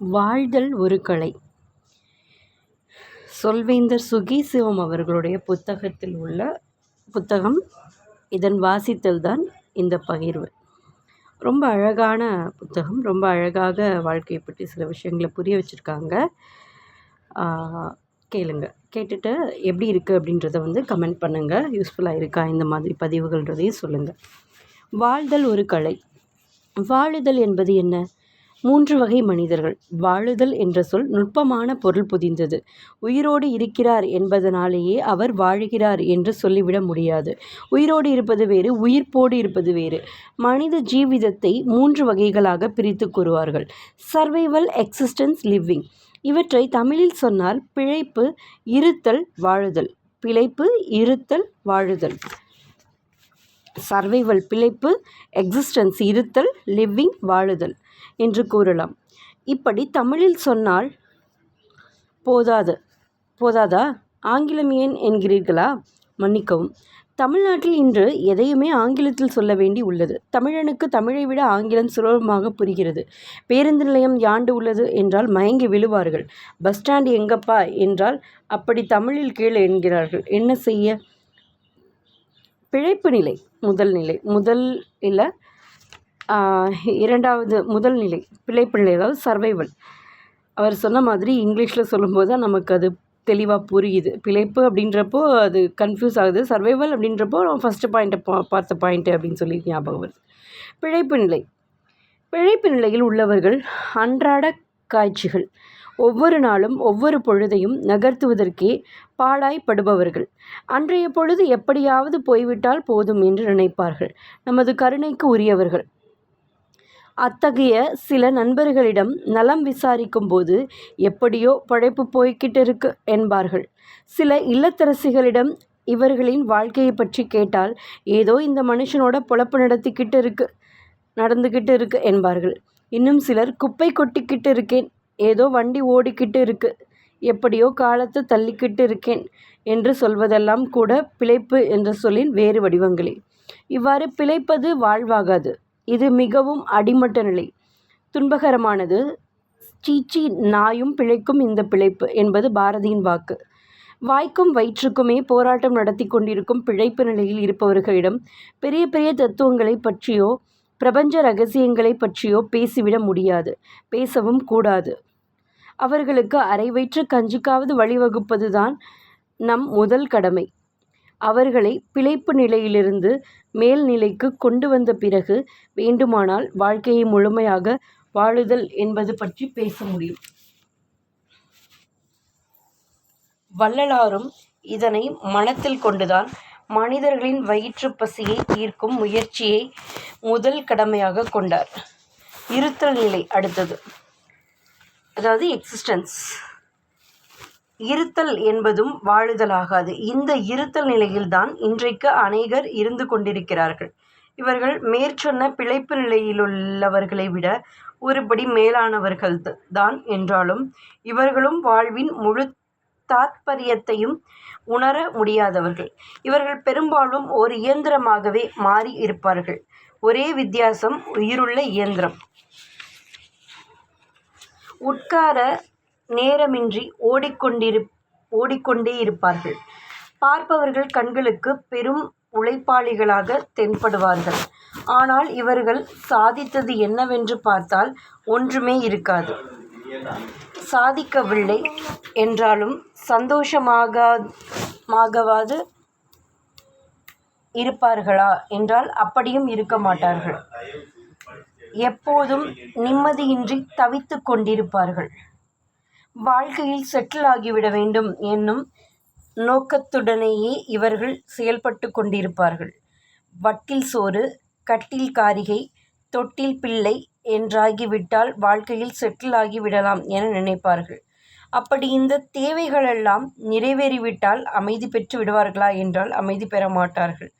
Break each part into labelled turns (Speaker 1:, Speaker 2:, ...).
Speaker 1: வாழ்தல் ஒரு கலை. சொல்வேந்தர் சுகீசிவம் அவர்களுடைய புத்தகத்தில் உள்ள புத்தகம் இதன் வாசித்தல் தான் இந்த பகிர்வு. ரொம்ப அழகான புத்தகம். ரொம்ப அழகாக வாழ்க்கையை பற்றி சில விஷயங்களை புரிய வச்சுருக்காங்க. கேளுங்க. கேட்டுட்டு எப்படி இருக்குது அப்படின்றத வந்து கமெண்ட் பண்ணுங்கள் யூஸ்ஃபுல்லாக இருக்கா? இந்த மாதிரி பதிவுகள்ன்றதையும் சொல்லுங்கள் வாழ்தல் ஒரு கலை. வாழுதல் என்பது என்ன? மூன்று வகை மனிதர்கள். வாழுதல் என்ற சொல் நுட்பமான பொருள் புதிந்தது. உயிரோடு இருக்கிறார் என்பதனாலேயே அவர் வாழுகிறார் என்று சொல்லிவிட முடியாது. உயிரோடு இருப்பது வேறு உயிர்ப்போடு இருப்பது வேறு. மனித ஜீவிதத்தை மூன்று வகைகளாக பிரித்து கூறுவார்கள். சர்வைவல் எக்ஸிஸ்டன்ஸ் லிவிங் இவற்றை தமிழில் சொன்னால் பிழைப்பு இருத்தல் வாழுதல். பிழைப்பு இருத்தல் வாழுதல். சர்வைவல் பிழைப்பு எக்ஸிஸ்டன்ஸ் இருத்தல் லிவிங் வாழுதல் என்று கூறலாம். இப்படி தமிழில் சொன்னால் போதாது. போதாதா? ஆங்கிலம் ஏன் என்கிறீர்களா? மன்னிக்கவும். தமிழ்நாட்டில் இன்று எதையுமே ஆங்கிலத்தில் சொல்ல வேண்டி உள்ளது. தமிழனுக்கு தமிழை விட ஆங்கிலம் சுலபமாக புரிகிறது. பேருந்து நிலையம் யாண்டு உள்ளது என்றால் மயங்கி விழுவார்கள். பஸ் ஸ்டாண்ட் எங்கப்பா? என்றால் அப்படி தமிழில் கீழே என்கிறார்கள். என்ன செய்ய? பிழைப்பு நிலை முதல் நிலை. முதல் இல்லை இரண்டாவது முதல் நிலை. பிழைப்பு நிலை அதாவது சர்வைவல் அவர் சொன்ன மாதிரி இங்கிலீஷில் சொல்லும்போது தான் நமக்கு அது தெளிவாக புரியுது. பிழைப்பு அப்படின்றப்போ அது கன்ஃபியூஸ் ஆகுது. சர்வைவல் அப்படின்றப்போ நம்ம ஃபஸ்ட்டு பாயிண்ட்டை பா பார்த்த பாயிண்ட்டு அப்படின்னு சொல்லி ஞாபகம் வருது. பிழைப்பு நிலை. பிழைப்பு நிலையில் உள்ளவர்கள் அன்றாட காட்சிகள். ஒவ்வொரு நாளும் ஒவ்வொரு பொழுதையும் நகர்த்துவதற்கே பாடாய்ப்படுபவர்கள். அன்றைய பொழுது எப்படியாவது போய்விட்டால் போதும் என்று நினைப்பார்கள். நமது கருணைக்கு உரியவர்கள். அத்தகைய சில நண்பர்களிடம் நலம் விசாரிக்கும் போது எப்படியோ பழைப்பு போய்கிட்டு இருக்கு என்பார்கள். சில இல்லத்தரசிகளிடம் இவர்களின் வாழ்க்கையை பற்றி கேட்டால் ஏதோ இந்த மனுஷனோட பொழப்பு நடத்திக்கிட்டு இருக்கு நடந்துக்கிட்டு இருக்கு என்பார்கள். இன்னும் சிலர் குப்பை கொட்டிக்கிட்டு இருக்கேன் ஏதோ வண்டி ஓடிக்கிட்டு இருக்கு. எப்படியோ காலத்தை தள்ளிக்கிட்டு இருக்கேன் என்று சொல்வதெல்லாம் கூட பிழைப்பு என்ற சொல்லின் வேறு வடிவங்களே. இவ்வாறு பிழைப்பது வாழ்வாகாது. இது மிகவும் அடிமட்ட நிலை. துன்பகரமானது. சீச்சி நாயும் பிழைக்கும் இந்த பிழைப்பு என்பது பாரதியின் வாக்கு. வாய்க்கும் வயிற்றுக்குமே போராட்டம் நடத்தி கொண்டிருக்கும் பிழைப்பு நிலையில் இருப்பவர்களிடம் பெரிய பெரிய தத்துவங்களை பற்றியோ பிரபஞ்ச ரகசியங்களை பற்றியோ பேசிவிட முடியாது. பேசவும் கூடாது. அவர்களுக்கு அரை வயிற்று கஞ்சிக்காவது வழிவகுப்பது தான் நம் முதல் கடமை. அவர்களை பிழைப்பு நிலையிலிருந்து மேல்நிலைக்கு கொண்டு வந்த பிறகு வேண்டுமானால் வாழ்க்கையை முழுமையாக வாழுதல் என்பது பற்றி பேச முடியும். வள்ளலாரும் இதனை மனத்தில் கொண்டுதான் மனிதர்களின் வயிற்று பசியை தீர்க்கும் முயற்சியை முதல் கடமையாக கொண்டார். இருத்தல் நிலை அடுத்தது. அதாவது எக்ஸிஸ்டன்ஸ் இருத்தல் என்பதும் வாழுதலாகாது. இந்த இருத்தல் நிலையில்தான் இன்றைக்கு அநேகர் இருந்து கொண்டிருக்கிறார்கள். இவர்கள் மேற்சொன்ன பிழைப்பு நிலையிலுள்ளவர்களை விட ஒருபடி மேலானவர்கள் தான் என்றாலும் இவர்களும் வாழ்வின் முழு தாத்பரியத்தையும் உணர முடியாதவர்கள். இவர்கள் பெரும்பாலும் ஒரு இயந்திரமாகவே மாறி இருப்பார்கள். ஒரே வித்தியாசம் உயிருள்ள இயந்திரம். உட்கார நேரமின்றி ஓடிக்கொண்டிரு ஓடிக்கொண்டே இருப்பார்கள். பார்ப்பவர்கள் கண்களுக்கு பெரும் உழைப்பாளிகளாக தென்படுவார்கள். ஆனால் இவர்கள் சாதித்தது என்னவென்று பார்த்தால் ஒன்றுமே இருக்காது. சாதிக்கவில்லை என்றாலும் சந்தோஷமாகவாது இருப்பார்களா? என்றால் அப்படியும் இருக்க மாட்டார்கள். எப்போதும் நிம்மதியின்றி தவித்து கொண்டிருப்பார்கள். வாழ்க்கையில் செட்டில் ஆகிவிட வேண்டும் என்னும் நோக்கத்துடனேயே இவர்கள் செயல்பட்டு கொண்டிருப்பார்கள். வட்டில் சோறு கட்டில் காரிகை தொட்டில் பிள்ளை என்றாகிவிட்டால் வாழ்க்கையில் செட்டில் ஆகிவிடலாம் என நினைப்பார்கள். அப்படி இந்த தேவைகளெல்லாம் நிறைவேறிவிட்டால் அமைதி பெற்று விடுவார்களா என்றால் அமைதி பெற மாட்டார்கள்.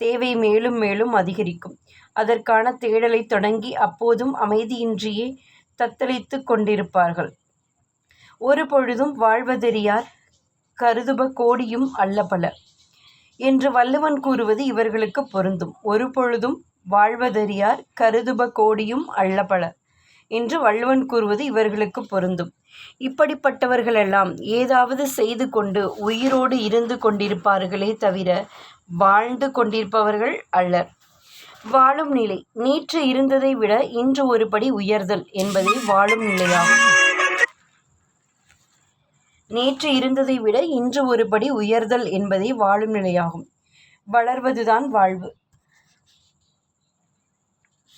Speaker 1: தேவை மேலும் மேலும் அதிகரிக்கும். அதற்கான தேடலை தொடங்கி அப்போதும் அமைதியின்றியே தத்தளித்து கொண்டிருப்பார்கள். ஒரு பொழுதும் வாழ்வதறியார் கருதுப கோடியும் அல்லபல என்று வள்ளுவன் கூறுவது இவர்களுக்கு பொருந்தும். ஒரு பொழுதும் வாழ்வதறியார் கருதுப கோடியும் அல்லபல என்று வள்ளுவன் கூறுவது இவர்களுக்கு பொருந்தும். இப்படிப்பட்டவர்களெல்லாம் ஏதாவது செய்து கொண்டு உயிரோடு இருந்து கொண்டிருப்பார்களே தவிர வாழ்ந்து கொண்டிருப்பவர்கள் அல்லர். வாழும் நிலை நேற்று இருந்ததை விட இன்று ஒருபடி உயர்தல் என்பதே வாழும் நிலையாகும். நேற்று இருந்ததை விட இன்று ஒருபடி உயர்தல் என்பதே வாழும் நிலையாகும். வளர்வதுதான் வாழ்வு.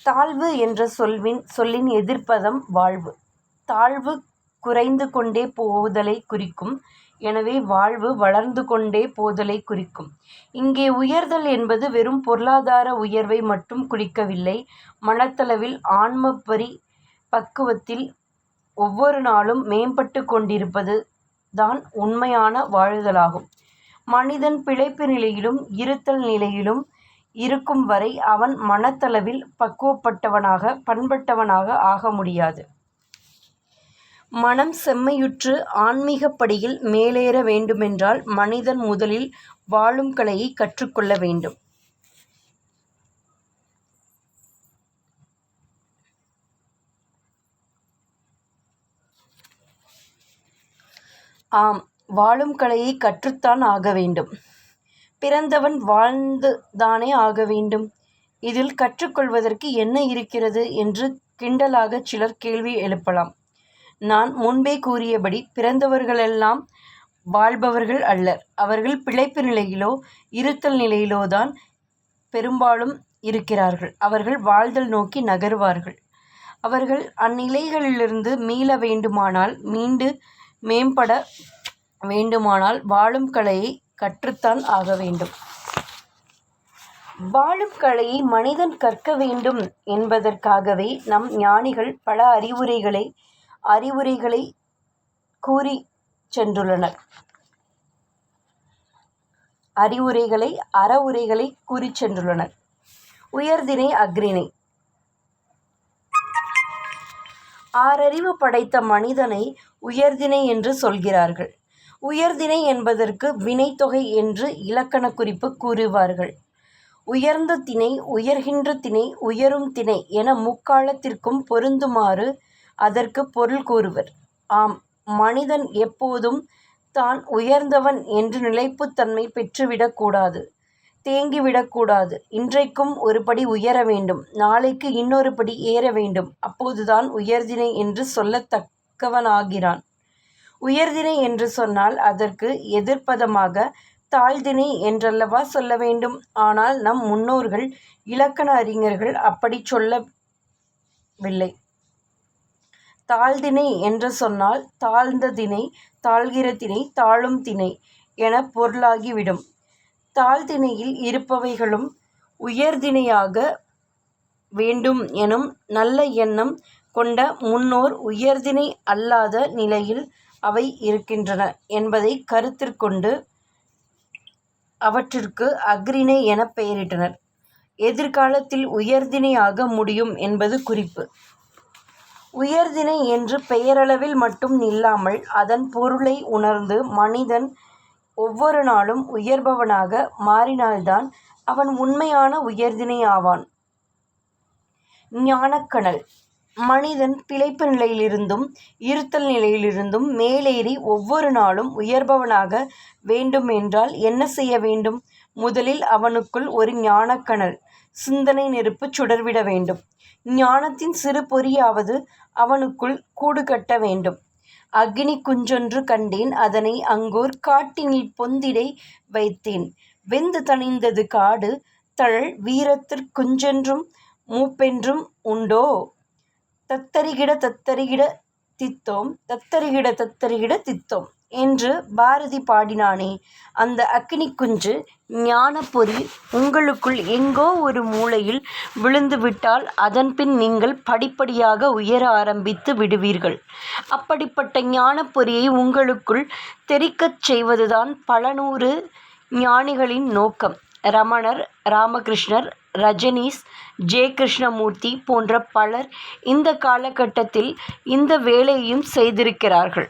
Speaker 1: தாழ்வு என்ற சொல்வின் சொல்லின் எதிர்ப்பதம் வாழ்வு. தாழ்வு குறைந்து கொண்டே போவுதலை குறிக்கும் எனவே வாழ்வு வளர்ந்து கொண்டே போதலை குறிக்கும். இங்கே உயர்தல் என்பது வெறும் பொருளாதார உயர்வை மட்டும் குறிக்கவில்லை. மனத்தளவில் ஆன்ம பரி பக்குவத்தில் ஒவ்வொரு நாளும் மேம்பட்டு கொண்டிருப்பது தான் உண்மையான வாழுதலாகும். மனிதன் பிழைப்பு நிலையிலும் இருத்தல் நிலையிலும் இருக்கும் வரை அவன் மனத்தளவில் பக்குவப்பட்டவனாக பண்பட்டவனாக ஆக முடியாது. மனம் செம்மையுற்று ஆன்மீகப் படியில் மேலேற வேண்டுமென்றால் மனிதன் முதலில் வாழும் கலையை கற்றுக்கொள்ள வேண்டும். ஆம் வாழும் கலையை கற்றுத்தான் ஆக வேண்டும். பிறந்தவன் வாழ்ந்து தானே ஆக வேண்டும். இதில் கற்றுக்கொள்வதற்கு என்ன இருக்கிறது என்று கிண்டலாக சிலர் கேள்வி எழுப்பலாம். நான் முன்பே கூறியபடி பிறந்தவர்களெல்லாம் வாழ்பவர்கள் அல்லர். அவர்கள் பிழைப்பு நிலையிலோ இருத்தல் நிலையிலோ தான் பெரும்பாலும் இருக்கிறார்கள். அவர்கள் வாழ்தல் நோக்கி நகருவார்கள். அவர்கள் அந்நிலைகளிலிருந்து மீள வேண்டுமானால் மீண்டு மேம்பட வேண்டுமானால் வாழும் கலையை கற்றுத்தான் ஆக வேண்டும். வாழும் கலையை மனிதன் கற்க வேண்டும் என்பதற்காகவே நம் ஞானிகள் பல அறிவுரைகளை அறிவுரைகளை கூறி சென்றுள்ளனர். அறிவுரைகளை அறவுரைகளை கூறி சென்றுள்ளனர். உயர்தினை அக்ரிணை ஆறறிவு படைத்த மனிதனை உயர்தினை என்று சொல்கிறார்கள். உயர்தினை என்பதற்கு வினைத்தொகை என்று இலக்கண குறிப்பு கூறுவார்கள். உயர்ந்த திணை உயர்கின்ற திணை உயரும் திணை என முக்காலத்திற்கும் பொருந்துமாறு அதற்கு பொருள் கூறுவர். ஆம் மனிதன் எப்போதும் தான் உயர்ந்தவன் என்று நிலைப்புத்தன்மை பெற்றுவிடக்கூடாது தேங்கிவிடக்கூடாது இன்றைக்கும் ஒரு படி உயர வேண்டும் நாளைக்கு இன்னொரு படி ஏற வேண்டும். அப்போதுதான் உயர்தினை என்று சொல்லத்தக்கவனாகிறான். உயர்தினை என்று சொன்னால் அதற்கு எதிர்ப்பதமாக தாழ்தினை என்றல்லவா சொல்ல வேண்டும்? ஆனால் நம் முன்னோர்கள் இலக்கண அறிஞர்கள் அப்படி சொல்லவில்லை. தாழ்திணை என்று சொன்னால் தாழ்ந்த திணை தாழ்கிற திணை தாழும் திணை என பொருளாகிவிடும். தாழ்திணையில் இருப்பவைகளும் உயர்திணையாக வேண்டும் எனும் நல்ல எண்ணம் கொண்ட முன்னோர் உயர்திணை அல்லாத நிலையில் அவை இருக்கின்றன என்பதை கருத்திற்கொண்டு அவற்றிற்கு அக்ரிணை என பெயரிட்டனர். எதிர்காலத்தில் உயர்திணையாக முடியும் என்பது குறிப்பு. உயர்திணை என்று பெயரளவில் மட்டும் நில்லாமல் அதன் பொருளை உணர்ந்து மனிதன் ஒவ்வொரு நாளும் உயர்பவனாக மாறினால்தான் அவன் உண்மையான உயர்திணை ஆவான். ஞானக்கணல். மனிதன் பிழைப்பு நிலையிலிருந்தும் இருத்தல் நிலையிலிருந்தும் மேலேறி ஒவ்வொரு நாளும் உயர்பவனாக வேண்டும் என்றால் என்ன செய்ய வேண்டும்? முதலில் அவனுக்குள் ஒரு ஞானக்கணல் சிந்தனை நெருப்பு சுடர்விட வேண்டும். ஞானத்தின் சிறு பொறியாவது அவனுக்குள் கூடு கட்ட வேண்டும். அக்னி குஞ்சொன்று கண்டேன் அதனை அங்கோர் காட்டினில் பொந்திடை வைத்தேன். வெந்து தணிந்தது காடு தழல் வீரத்திற் குஞ்சென்றும் மூப்பென்றும் உண்டோ? தத்தரிகிட தத்தரிகிட தித்தோம் தத்தரிகிட தத்தரிகிட தித்தோம். என்று பாரதி பாடினானே. அந்த அக்கினி குஞ்சு ஞானப்பொறி உங்களுக்குள் எங்கோ ஒரு மூலையில் விழுந்துவிட்டால் அதன்பின் நீங்கள் படிப்படியாக உயர ஆரம்பித்து விடுவீர்கள். அப்படிப்பட்ட ஞானப்பொறியை உங்களுக்குள் தெறிக்கச் செய்வதுதான் பல நூறு ஞானிகளின் நோக்கம். ரமணர் ராமகிருஷ்ணர் ரஜனீஸ் ஜே கிருஷ்ணமூர்த்தி போன்ற பலர் இந்த காலகட்டத்தில் இந்த வேலையையும் செய்திருக்கிறார்கள்.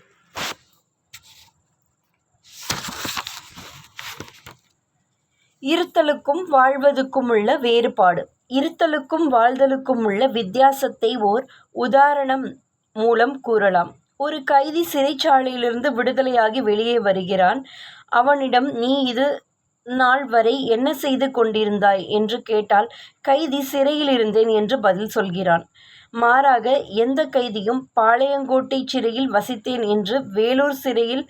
Speaker 1: இருத்தலுக்கும் வாழ்வதுக்கும் உள்ள வேறுபாடு இருத்தலுக்கும் வாழ்தலுக்கும் உள்ள வித்தியாசத்தை ஓர் உதாரணம் மூலம் கூறலாம். ஒரு கைதி சிறைச்சாலையிலிருந்து விடுதலையாகி வெளியே வருகிறான். அவனிடம் நீ இது நாள் வரை என்ன செய்து கொண்டிருந்தாய்? என்று கேட்டால் கைதி சிறையில் இருந்தேன் என்று பதில் சொல்கிறான். மாறாக எந்த கைதியும் பாளையங்கோட்டை சிறையில் வசித்தேன் என்று வேலூர் சிறையில்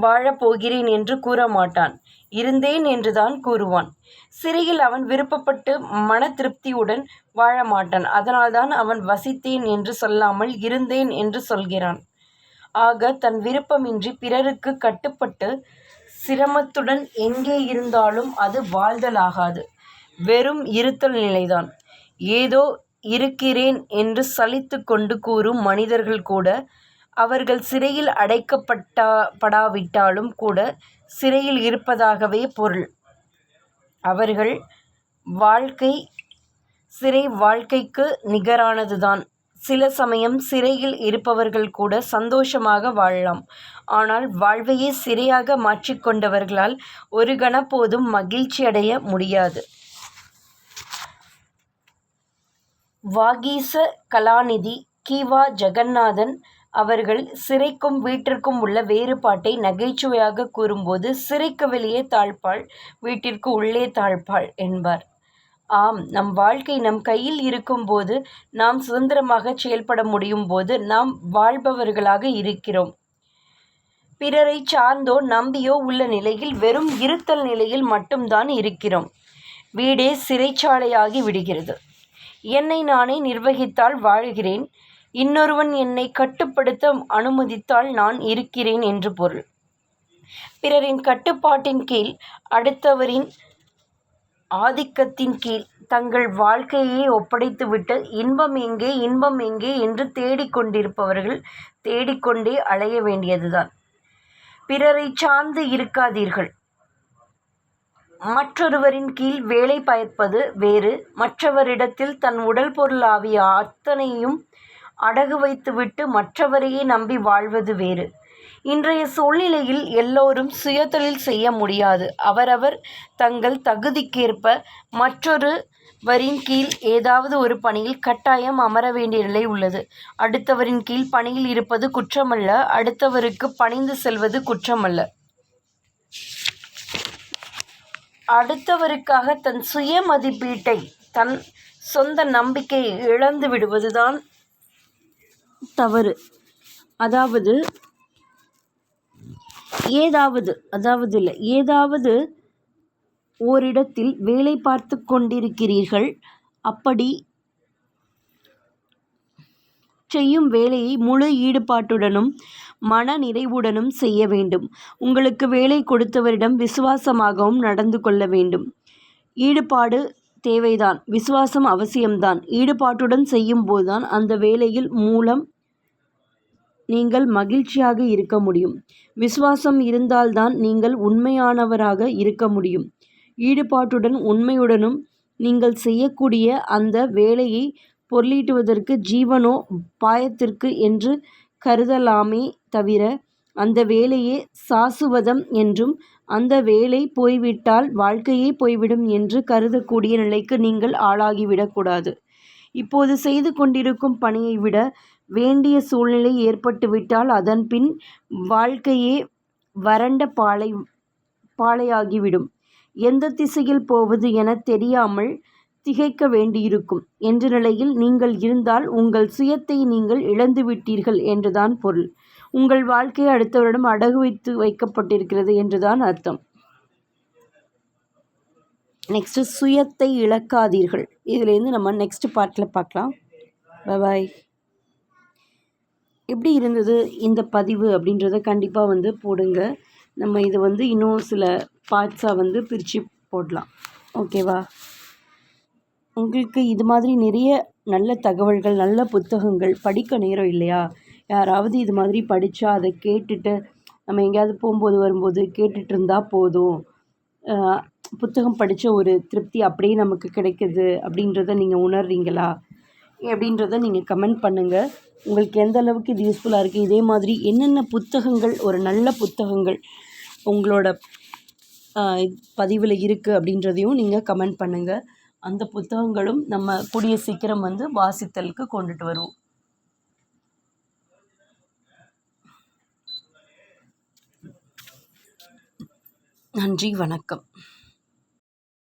Speaker 1: வாழப்போகிறேன் என்று என்று கூறமாட்டான். இருந்தேன் என்றுதான் கூறுவான். சிறையில் அவன் விருப்பப்பட்டு மன திருப்தியுடன் வாழ மாட்டான் அதனால்தான் அவன் வசித்தேன் என்று சொல்லாமல் இருந்தேன் என்று சொல்கிறான். ஆக தன் விருப்பமின்றி பிறருக்கு கட்டுப்பட்டு சிரமத்துடன் எங்கே இருந்தாலும் அது வாழ்தலாகாது. வெறும் இருத்தல் நிலைதான். ஏதோ இருக்கிறேன் என்று சலித்து கொண்டு கூறும் மனிதர்கள் கூட அவர்கள் சிறையில் அடைக்கப்பட்டா படாவிட்டாலும் கூட சிறையில் இருப்பதாகவே பொருள். அவர்கள் வாழ்க்கை சிறை வாழ்க்கைக்கு நிகரானதுதான். சில சமயம் சிறையில் இருப்பவர்கள் கூட சந்தோஷமாக வாழலாம். ஆனால் வாழ்வையே சிறையாக மாற்றிக்கொண்டவர்களால் ஒரு கணப்போதும் மகிழ்ச்சியடைய முடியாது. வாகீச கலாநிதி கி. வா. அவர்கள் சிறைக்கும் வீட்டிற்கும் உள்ள வேறுபாட்டை நகைச்சுவையாகக் கூறும்போது சிறைக்கு வெளியே தாழ்ப்பாள் வீட்டிற்கு உள்ளே தாழ்ப்பாள் என்பார். ஆம் நம் வாழ்க்கை நம் கையில் இருக்கும்போது நாம் சுதந்திரமாக செயல்பட முடியும் போது நாம் வாழ்பவர்களாக இருக்கிறோம். பிறரைச் சார்ந்தோ நம்பியோ உள்ள நிலையில் வெறும் இருத்தல் நிலையில் மட்டும்தான் இருக்கிறோம். வீடே சிறைச்சாலையாகி விடுகிறது. என்னை நானே நிர்வகித்தால் வாழ்கிறேன். இன்னொருவன் என்னை கட்டுப்படுத்த அனுமதித்தால் நான் இருக்கிறேன் என்று பொருள். பிறரின் கட்டுப்பாட்டின் கீழ் அடுத்தவரின் ஆதிக்கத்தின் கீழ் தங்கள் வாழ்க்கையை ஒப்படைத்துவிட்டு இன்பம் எங்கே இன்பம் எங்கே என்று தேடிக் கொண்டிருப்பவர்கள் அலைய வேண்டியதுதான். பிறரைச் சார்ந்து இருக்காதீர்கள். மற்றொருவரின் கீழ் வேலை பயப்பது வேறு மற்றவரிடத்தில் தன் உடல் பொருள் அத்தனையும் அடகு வைத்துவிட்டு மற்றவரையே நம்பி வாழ்வது வேறு. இன்றைய சூழ்நிலையில் எல்லோரும் சுயதொழில் செய்ய முடியாது. அவரவர் தங்கள் தகுதிக்கேற்ப மற்றொரு வரின் கீழ் ஏதாவது ஒரு பணியில் கட்டாயம் அமர வேண்டிய நிலை உள்ளது. அடுத்தவரின் கீழ் பணியில் இருப்பது குற்றமல்ல அடுத்தவருக்கு பணிந்து செல்வது குற்றமல்ல. அடுத்தவருக்காக தன் சுய மதிப்பீட்டை தன் சொந்த நம்பிக்கையை இழந்து விடுவதுதான் தவறு. அதாவது ஏதாவது அதாவது இல்லை ஏதாவது ஓரிடத்தில் வேலை பார்த்து கொண்டிருக்கிறீர்கள். அப்படி செய்யும் வேலையை முழு ஈடுபாட்டுடனும் மன நிறைவுடனும் செய்ய வேண்டும். உங்களுக்கு வேலை கொடுத்தவரிடம் விசுவாசமாகவும் நடந்து கொள்ள வேண்டும். ஈடுபாடு தேவைதான் விசுவாசம் அவசியம்தான். ஈடுபாட்டுடன் செய்யும்போதுதான் அந்த வேலையில் மூலம் நீங்கள் மகிழ்ச்சியாக இருக்க முடியும். விசுவாசம் இருந்தால்தான் நீங்கள் உண்மையானவராக இருக்க முடியும். ஈடுபாட்டுடன் உண்மையுடனும் நீங்கள் செய்யக்கூடிய அந்த வேலையை பொருளீட்டுவதற்கு ஜீவனோ பாயத்திற்கு என்று கருதலாமே தவிர அந்த வேலையே சாசுவதம் என்றும் அந்த வேலை போய்விட்டால் வாழ்க்கையே போய்விடும் என்று கருதக்கூடிய நிலைக்கு நீங்கள் ஆளாகிவிடக்கூடாது இப்போது செய்து கொண்டிருக்கும் பணியை விட வேண்டிய சூழ்நிலை ஏற்பட்டுவிட்டால் அதன்பின் வாழ்க்கையே வறண்ட பாலை பாலையாகிவிடும். எந்த திசையில் போவது என தெரியாமல் திகைக்க வேண்டியிருக்கும் என்ற நிலையில் நீங்கள் இருந்தால் உங்கள் சுயத்தை நீங்கள் இழந்துவிட்டீர்கள் என்றுதான் பொருள். உங்கள் வாழ்க்கை அடுத்தவரிடம் அடகு வைத்து வைக்கப்பட்டிருக்கிறது என்றுதான் அர்த்தம். நெக்ஸ்ட் சுயத்தை இழக்காதீர்கள். இதுலேருந்து நம்ம நெக்ஸ்ட் பார்ட்டில் பார்க்கலாம். பாய். எப்படி இருந்தது இந்த பதிவு அப்படின்றத கண்டிப்பாக வந்து போடுங்க. நம்ம இதை வந்து இன்னும் சில பார்ட்ஸாக வந்து பிரிச்சு போடலாம். ஓகேவா? உங்களுக்கு இது மாதிரி நிறைய நல்ல தகவல்கள் நல்ல புத்தகங்கள் படிக்க நேரம் இல்லையா? யாராவது இது மாதிரி படித்தா அதை கேட்டுட்டு நம்ம எங்கேயாவது போகும்போது வரும்போது கேட்டுட்டு இருந்தால் போதும். புத்தகம் படித்த ஒரு திருப்தி அப்படியே நமக்கு கிடைக்குது அப்படின்றத நீங்கள் உணர்றீங்களா? அப்படின்றத நீங்கள் கமெண்ட் பண்ணுங்கள் உங்களுக்கு எந்த அளவுக்கு இது யூஸ்ஃபுல்லாக இருக்குது இதே மாதிரி என்னென்ன புத்தகங்கள் ஒரு நல்ல புத்தகங்கள் உங்களோட பதிவில் இருக்குது அப்படின்றதையும் நீங்கள் கமெண்ட் பண்ணுங்கள் அந்த புத்தகங்களும் நம்ம கூடிய சீக்கிரம் வந்து வாசித்தலுக்கு கொண்டுட்டு வருவோம் நன்றி வணக்கம்.